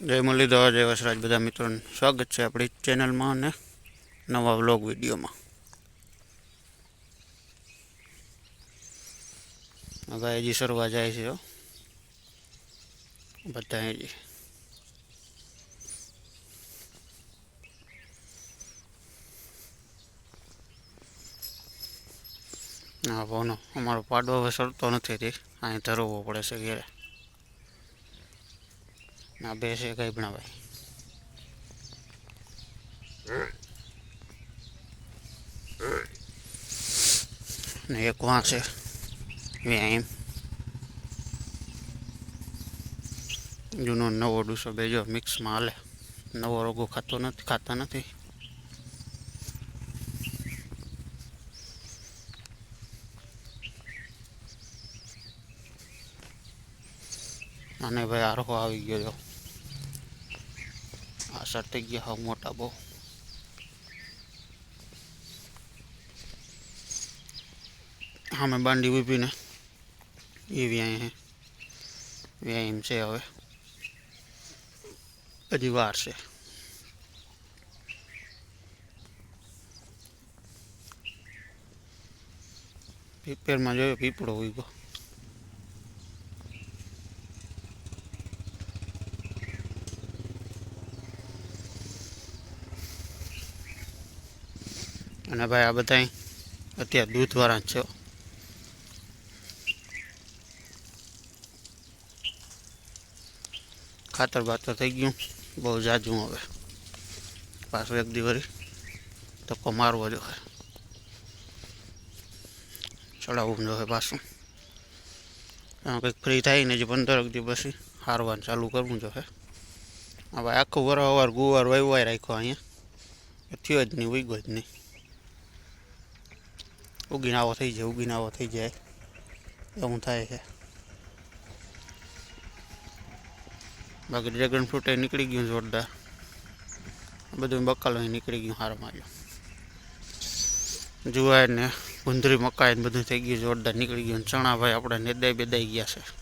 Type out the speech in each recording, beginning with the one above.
જય મુરલીધર, જય વસરાજ બધા મિત્રોને સ્વાગત છે આપણી ચેનલમાં અને નવા વ્લોગ વિડીયોમાં. હજી સરવા જાય છે. બધા હજી. હા ભાવનો અમારો પાડવો સરતો નથી અહીં ધરવો પડે છે ઘેરે. ના બે છે કઈ પણ ભાઈ ને એક વાં છે વ્યાયામ જૂનો નવો ડૂસો બેજો મિક્સમાં હાલે નવો રોગો ખાતો નથી ખાતા નથી અને ભાઈ આરહો આવી ગયો જો આ સટી ગયા, હાવ મોટા બહુ. સામે બાંડી ઊભીને એ વ્યાય હે. વ્યાયામ છે હવે. હજી વાર છે. પીપેરમાં જોયો, પીપળો ઉગ્યો. અને ભાઈ આ બધા અત્યારે દૂધવાળા છે. ખાતર બાતર થઈ ગયું. બહુ જાજું હવે. પાછું એક દિવસ ધક્કો મારવો જોઈએ ચડાવવું જોઈએ પાછું. કંઈક ફ્રી થાય ને જે પંદર દિવસ હારવાનું ચાલુ કરવું જોઈએ હવે આખું વર અવાર ગુવાર વાયવાય રાખ્યો અહીંયા. થયો જ નહીં, ઉગ્યો જ નહીં. ઉગીને આવો થઈ જાય ઉગીનાવો થઈ જાય. એવું થાય છે. બાકી ડ્રેગન ફ્રૂટ એ નીકળી ગયું જોરદાર. બધું બકાલો નીકળી ગયું હારમાં માર્યો. જુવાર ને ગુંદરી મકાઈ ને બધું થઈ ગયું જોરદાર નીકળી ગયું. ચણા ભાઈ આપણે નેદાઈ બેદાઈ ગયા છે.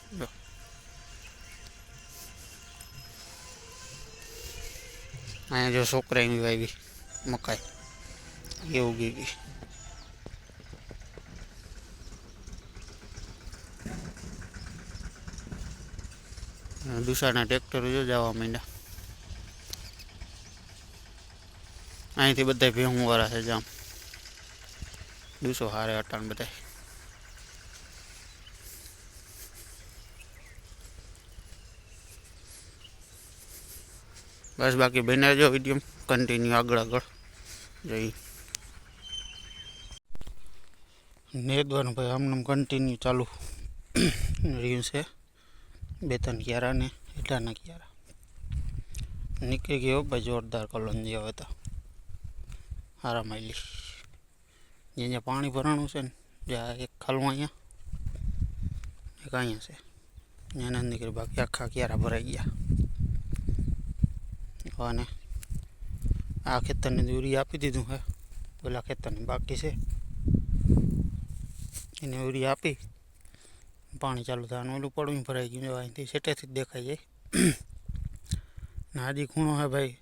અહીંયા જો છોકરા એમ વાવી મકાઈ. એ ઉગી ગઈ દુસાના ટ્રેક્ટર જો જવા માંડ્યા. અહીંથી બધા ભેહું વાળા છે જામ. દુસો હારે અટાણ બધા બસ બાકી બને જો વીડિયો કન્ટિન્યુ આગળ આગળ. જઈ નેદવાનું ભાઈ આમને કન્ટિન્યુ ચાલુ. રહ્યું છે. બે ત્રણ ક્યારા ને એટલાના ક્યારા. નીકળી ગયો ભાઈ જોરદાર કલોંજી હવે તો. હારા માયલી. જ્યાં જ્યાં પાણી ભરાણું છે ને, જ્યાં એક ખાલું અહીંયા, એક અહીંયા છે. ત્યાં નથી બાકી આખા ક્યારા ભરાઈ ગયા. અને આ ખેતરને દૂરી આપી દીધું હે. પેલા ખેતરને બાકી છે. એને ઉરી આપી પાણી ચાલુ થવાનું, ઓલું પડવું ભરાઈ ગયું અહીંથી સેટેથી જ દેખાઈ જાય. ને હાજી ખૂણો હે ભાઈ.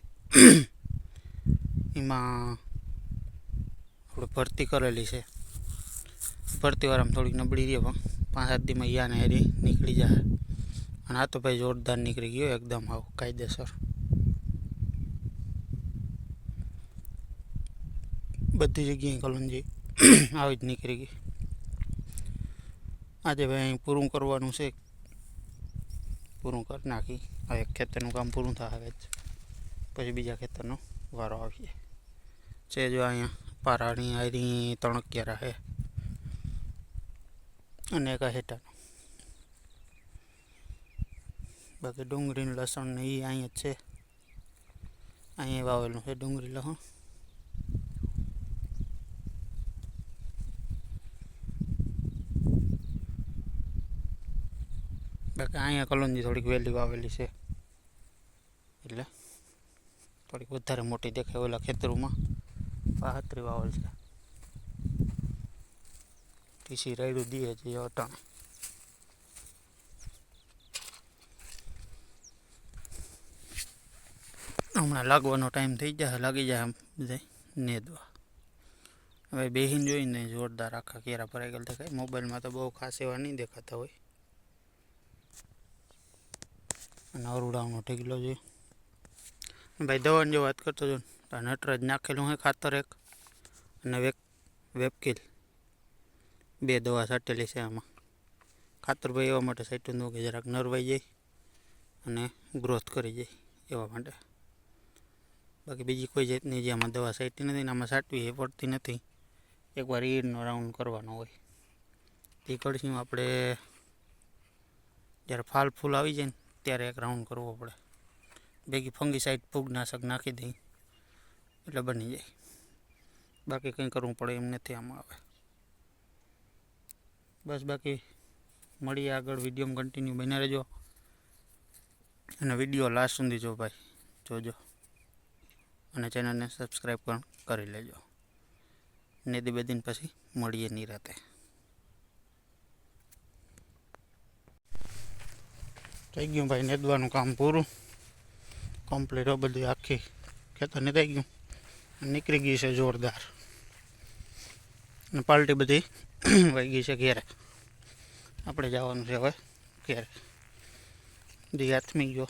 એમાં આપણે ભરતી કરેલી છે. ભરતીવાળામાં થોડીક નબળી રહી પણ પાંચ સાત દીમાં યાને હેરી નીકળી જાય. અને આ તો ભાઈ જોરદાર નીકળી ગયો એકદમ આવ, કાયદેસર. બધી જગ્યાએ કલંજી આવી જ નીકળી ગઈ. આજે ભાઈ અહીં પૂરું કરવાનું છે. પૂરું કરી નાખી. આ ખેતરનું કામ પૂરું થાય જ. પછી બીજા ખેતરનો વારો આવીએ. છે જો અહીંયા પારાણી, આયરી તણકિયારા છે અને એક આ બાકી ડુંગળી લસણ ને એ અહીંયા જ છે. અહીંયા વાવેલું છે ડુંગળી લસણ. બાકી અહીંયા કલોની થોડીક વહેલી વાવેલી છે. એટલે થોડીક વધારે મોટી દેખાય ઓલા ખેતરોમાં. પાહત્રી વાવેલ છે. ટીસી રાયડું દીએ છે અટાણ. હમણાં લાગવાનો ટાઈમ થઈ જાય, લાગી જાય આમ બધા નેદવા. હવે બેહીન જોઈને જોરદાર આખા કેરા ભરાઈ ગયેલા દેખાય. મોબાઈલમાં તો બહુ ખાસ એવા નહીં દેખાતા હોય. અને અરુડાનો ઢગલો છે. ભાઈ દવાની જો વાત કરતો આ નટરાજ નાખેલું હોય ખાતર એક અને વેક વેપકીલ બે દવા છાંટેલી છે આમાં. ખાતર ભાઈ એવા માટે સાઈટું દઉં કે જરાક નરવાઈ જાય અને ગ્રોથ કરી જાય એવા માટે. બાકી બીજી કોઈ જાતની જે આમાં દવા સાઈટી નથી ને આમાં સાટવી એ પડતી નથી. એકવાર ઈડનો રાઉન્ડ કરવાનો હોય. એ કરશું આપણે, જ્યારે ફાલ ફૂલ આવી જાય ને ત્યારે એક રાઉન્ડ કરવો પડે. ભેગી ફંગીસાઇડ ફૂગનાશક નાખી દઈ. એટલે બની જાય. બાકી કંઈ કરવું પડે એમ નથી આમાં આવે બસ બાકી મળીએ આગળ વિડીયોમાં કન્ટિન્યુ બન્યા રહેજો. અને વીડિયો લાસ્ટ સુધી જો ભાઈ, જોજો. અને ચેનલને સબસ્ક્રાઈબ પણ કરી લેજો. નેદી બેદીન પછી મળીએ નિરાતે. થઈ ગયું ભાઈ નેદવાનું કામ પૂરું. કમ્પ્લીટ બધી આખી. ખેતર થઈ ગયું. નીકળી ગઈ છે જોરદાર. અને પાલટી બધી વહી ગઈ છે ઘેરે. આપણે જવાનું છે હવે ઘેરે. બધી હાથમી ગયો.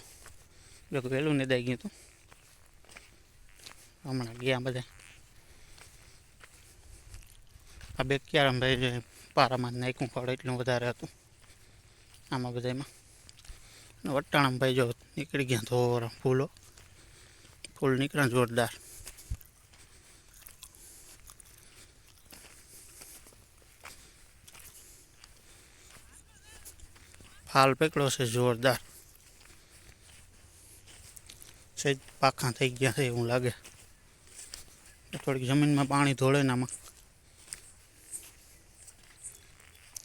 જો વહેલું નિદાઈ ગયું હતું. હમણાં ગયા બધા. આ બે ક્યારે ભાઈ પારામાં નાખ્યું ખડે, એટલું વધારે હતું. આમાં બધામાં વટાણામાં ભાઈ જો નીકળી ગયા થોડા ફૂલો. ફૂલ નીકળ્યા જોરદાર. ફાલ પકડ્યો છે જોરદાર. સહેજ પાખા થઈ ગયા છે એવું લાગે. થોડીક જમીનમાં પાણી ધોળે ને આમાં.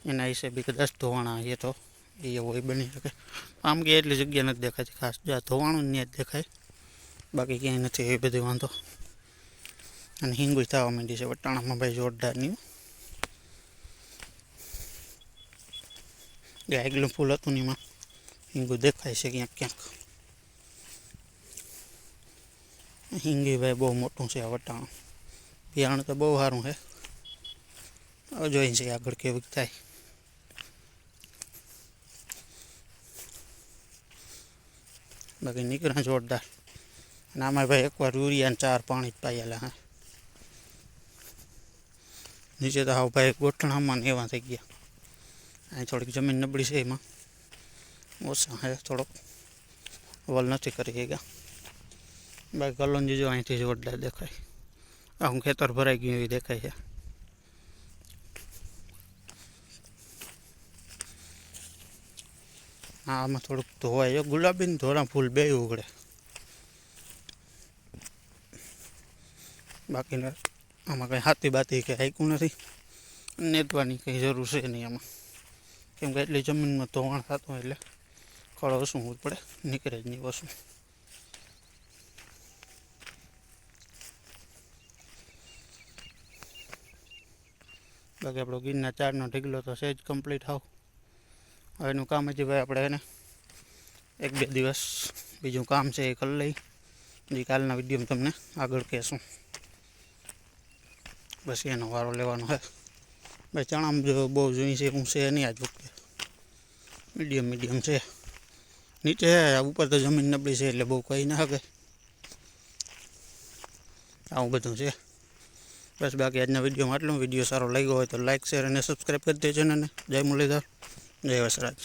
એના હિસાબે કદાચ ધોવાણા એ તો, એ હોય બની શકે. આમ કે એટલી જગ્યા નથી દેખાતી, ખાસ જ્યાં ધોવાણું ત્યાં જ દેખાય. બાકી ક્યાંય નથી, એ બધી વાંધો. અને હિંગુઈ થવા માંડી છે, વટાણામાં ભાઈ જોરદારની ગાયગલું ફૂલ હતું ને એમાં. હિંગુ દેખાય છે ક્યાંક ક્યાંક. હિંગી ભાઈ બહુ મોટું છે આ વટાણું. બિયારણ તો બહુ સારું છે. હવે જોઈ છે આગળ કેવું થાય. બાકી નીકળ્યા જોરદાર અને આમાં ભાઈ એકવાર યુરિયા ચાર પાણી જ પાયેલા, હા. નીચે તો હાવ ભાઈ ગોઠણામાં ને એવા થઈ ગયા. અહીં થોડીક જમીન નબળી છે એમાં. ઓછા હે થોડોક. વલ નથી કરી ગયા બાકી કલોંજી જો અહીંથી જોરદાર દેખાય. આખું ખેતર ભરાઈ ગયું એવી દેખાય છે. આમાં થોડુંક ધોવાય. ગુલાબી ને ધોરા ફૂલ બે ઉગડે. બાકીના આમાં કંઈ હાથી બાતી કે હાઈકું નથી. નેતવાની કંઈ જરૂર છે નહીં આમાં. કેમ કે એટલી જમીનમાં ધોવાણ થતું એટલે ખળ વસવું પડે. નીકળે જ નહીં વસું. બાકી આપણો ગીરના ચારનો ઢીગલો તો છે જ કમ્પ્લીટ આવ હવે એનું કામ હજી ભાઈ આપણે એને એક બે દિવસ બીજું કામ છે એ કરી લઈ. જે કાલના વિડીયોમાં તમને આગળ કહેશું. બસ એનો વારો લેવાનો છે. ભાઈ ચણા જો બહુ જોઈ છે હું છે નહીં આજ વખતે. મીડિયમ મીડિયમ છે. નીચે ઉપર તો જમીન નબળી છે એટલે બહુ કંઈ ના શકે. આવું બધું છે. બસ બાકી આજના વિડીયોમાં આટલું. વીડિયો સારો લાગ્યો હોય તો લાઇક શેર અને સબસ્ક્રાઈબ કરી દેજો ને જય મુરલીધર. જય વસરાજ.